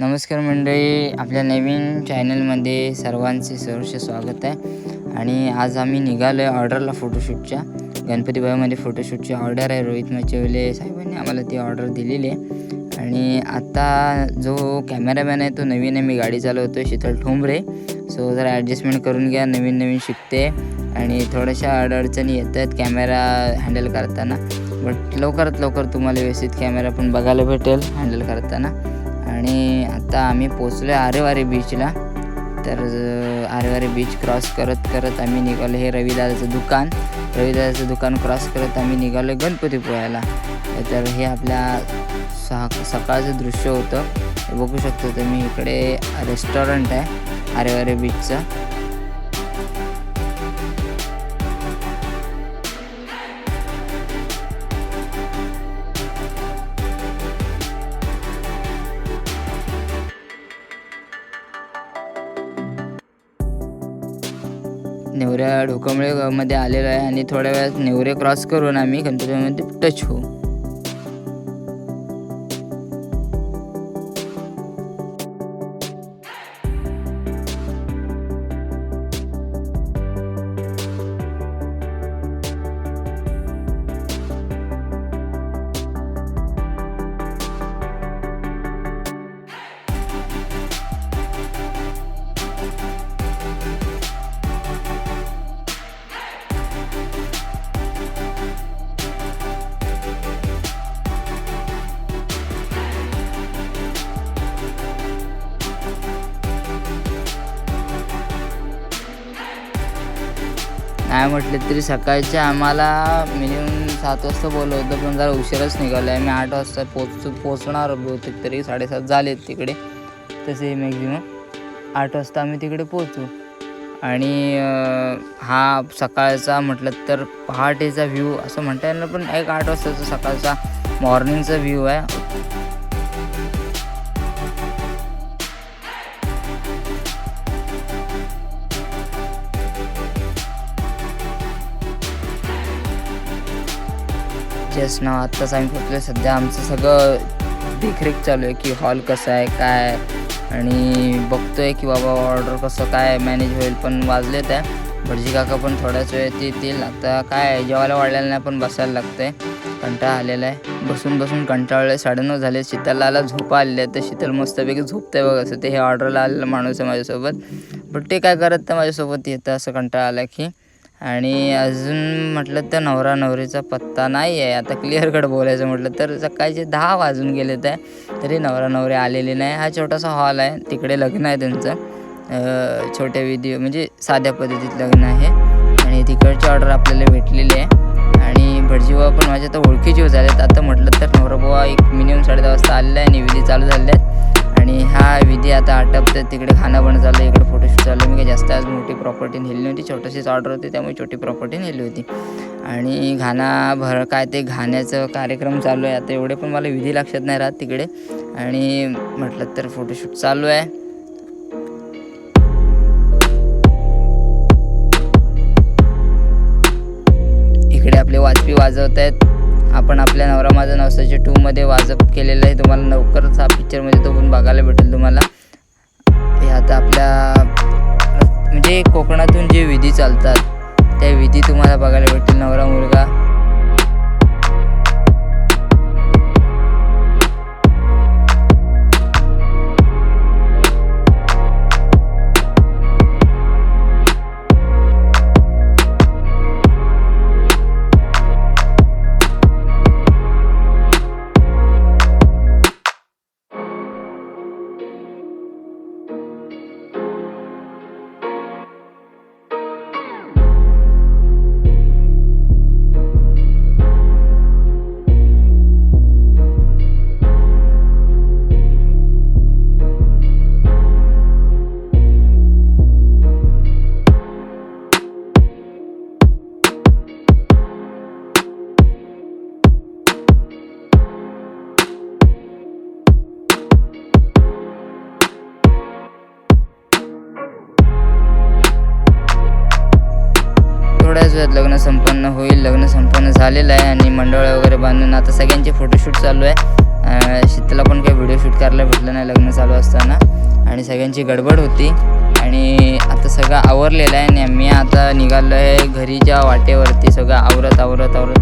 नमस्कार मंडळी आपल्या नवीन चॅनलमध्ये सर्वांचे सर्वश स्वागत आहे. आणि आज आम्ही निघालो आहे ऑर्डरला फोटोशूटच्या. गणपतीबाईमध्ये फोटोशूटची ऑर्डर आहे. रोहित मचेवले साहेबांनी आम्हाला ती ऑर्डर दिलेली आहे. आणि आता जो कॅमेरामॅन आहे तो नवीन आहे. मी गाडी चालवतो शीतल ठोंबरे. सो जरा ॲडजस्टमेंट करून घ्या. नवीन नवीन शिकते. आणि थोड्याशा अडचणी येत आहेत कॅमेरा हँडल करताना. बट लवकरात लवकर तुम्हाला व्यवस्थित कॅमेरा पण बघायला भेटेल हँडल करताना. आणि आता आम्ही पोचलो आहे आरेवारी बीचला तर आरेवारे आरेवारी बीच क्रॉस करत करत आम्ही निघालो. हे रविदादाचं दुकान. रविदादाचं दुकान क्रॉस करत आम्ही निघालो गणपतीपुळ्याला. तर हे आपल्या सहा सकाळचं दृश्य होतं. बघू शकतो तुम्ही इकडे रेस्टॉरंट आहे आरेवारी बीचचं नेवऱ्या ढोकंबळेमध्ये आलेलो आहे आणि थोड्या वेळात नेवरे क्रॉस करून आम्ही गणपतीमध्ये टच होऊ. नाही म्हटलं तरी सकाळच्या आम्हाला मिनिमम सात वाजता बोललं होतं पण जरा उशिराच निघालो आहे मी आठ वाजता पोच पोचणार बहुतेक तरी साडेसात झालेत तिकडे. तसे मॅक्झिमम आठ वाजता आम्ही तिकडे पोचू आणि हा सकाळचा म्हटलं तर पहाटेचा व्ह्यू असं म्हणता येणार पण एक आठ वाजताचा सकाळचा मॉर्निंगचा व्ह्यू आहे. जस्ट नाव आत्ताच आम्ही पोचलो सध्या आमचं सगळं देखरेख चालू आहे की हॉल कसा आहे काय आहे. आणि आहे की बाबा ऑर्डर कसं काय मॅनेज होईल पण वाजलेत आहे. भटजी काका पण थोड्याच वेळ ते येतील. आता काय आहे, जेवायला वाढलेलं नाही पण बसायला लागतंय. कंटाळा आलेला आहे. बसून बसून कंटाळलं साडेनऊ झाले. शीतलला झोपा आलेल्या आहेत तर शीतल मस्तपैकी झोपते बघ. असं ते हे ऑर्डरला आलेलं माणूस आहे माझ्यासोबत. बट ते काय करत तर माझ्यासोबत येतं असं कंटाळा आला की. आणि अजून म्हटलं तर नवरा नवरीचा पत्ता नाही आहे. आता क्लिअर कट बोलायचं म्हटलं तर सकाळचे दहा वाजून गेलेत आहे तरी नवरा नवरी आलेली नाही. हा छोटासा हॉल आहे. तिकडे लग्न आहे त्यांचं. छोट्या विधी म्हणजे साध्या पद्धतीत लग्न आहे. आणि तिकडची ऑर्डर आपल्याला भेटलेली आहे. आणि भटजीबा पण माझ्या तर ओळखीचे झालेत. आता म्हटलं तर नवराबुवा एक मिनिमम साडे दहा वाजता आलेला आहे. आणि विधी चालू झालेल्या आता विधी आता तिकडे खाणं पण चाललं इकडे फोटोशूट चाललं मी काही जास्त आज मोठी प्रॉपर्टी नेली नव्हती. छोटीशीच ऑर्डर होती त्यामुळे छोटी प्रॉपर्टी नेली होती. आणि घाणा भर काय ते घाण्याचं कार्यक्रम चालू आहे. आता एवढे पण मला विधी लक्षात नाही राहत तिकडे. आणि म्हटलं तर फोटोशूट चालू आहे. इकडे आपले वाजपी वाजवत आहेत. आपण आपल्या नवरा माझा नवसाच्या टूमध्ये वाजप केलेलं आहे. तुम्हाला लवकरच हा पिक्चरमध्ये तो पण बघायला भेटेल तुम्हाला. आपल्या म्हणजे कोकणातून जे विधी चालतात त्या विधी तुम्हाला बघायला भेटतील नवरा मुलगा. थोड्याच वेळात लग्न संपन्न होईल. लग्न संपन्न झालेलं आहे आणि मंडळ वगैरे बांधून आता सगळ्यांचे फोटोशूट चालू आहे. अं, शीतला पण काही व्हिडिओ शूट करायला भेटलं नाही लग्न चालू असताना. आणि सगळ्यांची गडबड होती. आणि आता सगळं आवरलेलं आहे आणि मी आता निघालो आहे घरीच्या वाटेवरती सगळं आवरत आवरत आवरत.